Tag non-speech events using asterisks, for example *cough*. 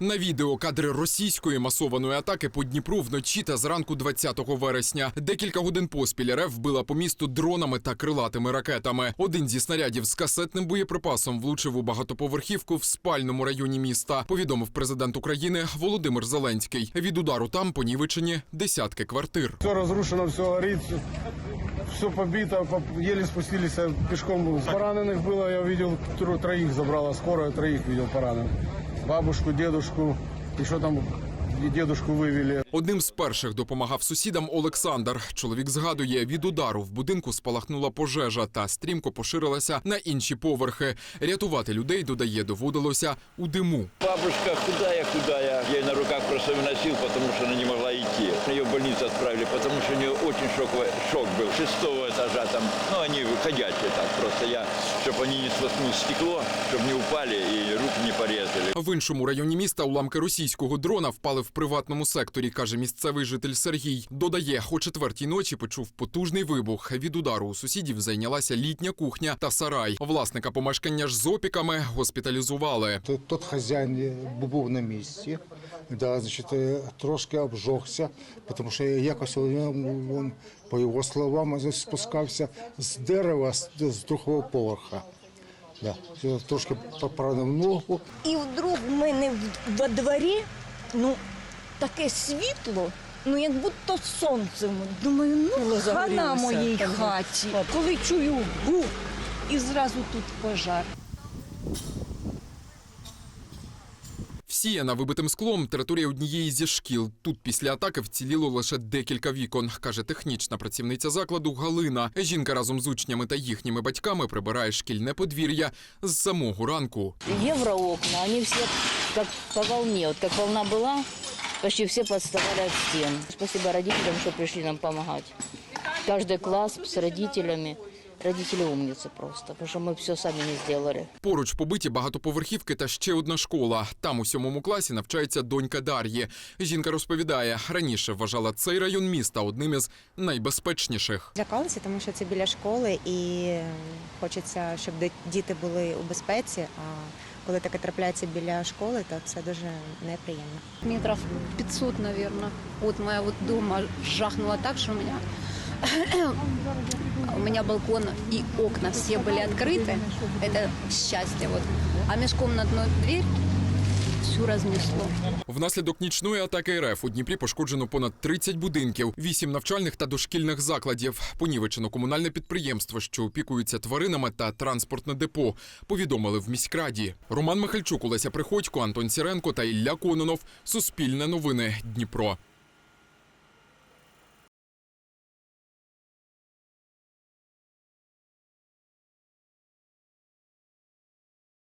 На відео кадри російської масованої атаки по Дніпру вночі та зранку 20 вересня. Декілька годин поспіль РФ вбила по місту дронами та крилатими ракетами. Один зі снарядів з касетним боєприпасом влучив у багатоповерхівку в спальному районі міста. Повідомив президент України Володимир Зеленський. Від удару там понівечені десятки квартир. Все розрушено, всього рід все побито, по- еле спустились а пешком. Пораненых было, я видел, тро- троих забрала скорая, троих видел пораненых. Бабушку, дедушку, еще там и дедушку вывели. Одним з перших допомагав сусідам Олександр. Чоловік згадує, від удару в будинку спалахнула пожежа та стрімко поширилася на інші поверхи. Рятувати людей додає доводилося у диму. Бабушка худая, худая. Я ее на руках просто выносил, потому что она не могла идти. Ее в больницу отправили, потому что у нее очень шоковый, шок был. Шестого этажа там, ну они ходячие так. Просто я, чтобы они не схватнули стекло, чтобы не упали и руки не порезали. В іншому районі міста уламки російського дрона впали в приватному секторі, каже місцевий житель Сергій. Додає, о четвертій ночі почув потужний вибух. Від удару у сусідів зайнялася літня кухня та сарай. Власника помешкання ж з опіками госпіталізували. Тот, тот хазяїн був на місці, да, значить, е, трошки обжогся, тому що якось він, він, по його словам, спускався з дерева з, другого поверха. Да. Трошки поранив ногу. І вдруг в мене в- во дворі ну, таке світло, ну як будто сонцем. Думаю, ну хана моїй хаті. Коли чую гук, і зразу тут пожар. Всіяна вибитим склом територія однієї зі шкіл. Тут після атаки вціліло лише декілька вікон, каже технічна працівниця закладу Галина. Жінка разом з учнями та їхніми батьками прибирає шкільне подвір'я з самого ранку. евроокна, они все как по волне. Вот как волна была, почти все подставали от стен. Спасибо родителям, что пришли нам помогать. Каждый класс с родителями. Родители умницы просто, потому что мы все сами не сделали. Поруч побиті багатоповерхівки та ще одна школа. Там у сьомому класі навчається донька Дар'ї. Жінка розповідає, раніше вважала цей район міста одним із найбезпечніших. Злякалися, тому що це біля школи, і е, хочеться, щоб ди- діти були у безпеці. А коли таке трапляється біля школи, то це дуже неприємно. метров 500, наверное, от моего вот дома жахнуло так, что у меня *clears throat* у меня балкон и окна все были открыты. Это счастье вот. А межкомнатную дверь всю рознесло. Внаслідок нічної атаки РФ у Дніпрі пошкоджено понад 30 будинків, 8 навчальних та дошкільних закладів. Понівечено комунальне підприємство, що опікується тваринами та транспортне депо. Повідомили в міськраді. Роман Михальчук, Олеся Приходько, Антон Сіренко та Ілля Кононов. Суспільне новини Дніпро.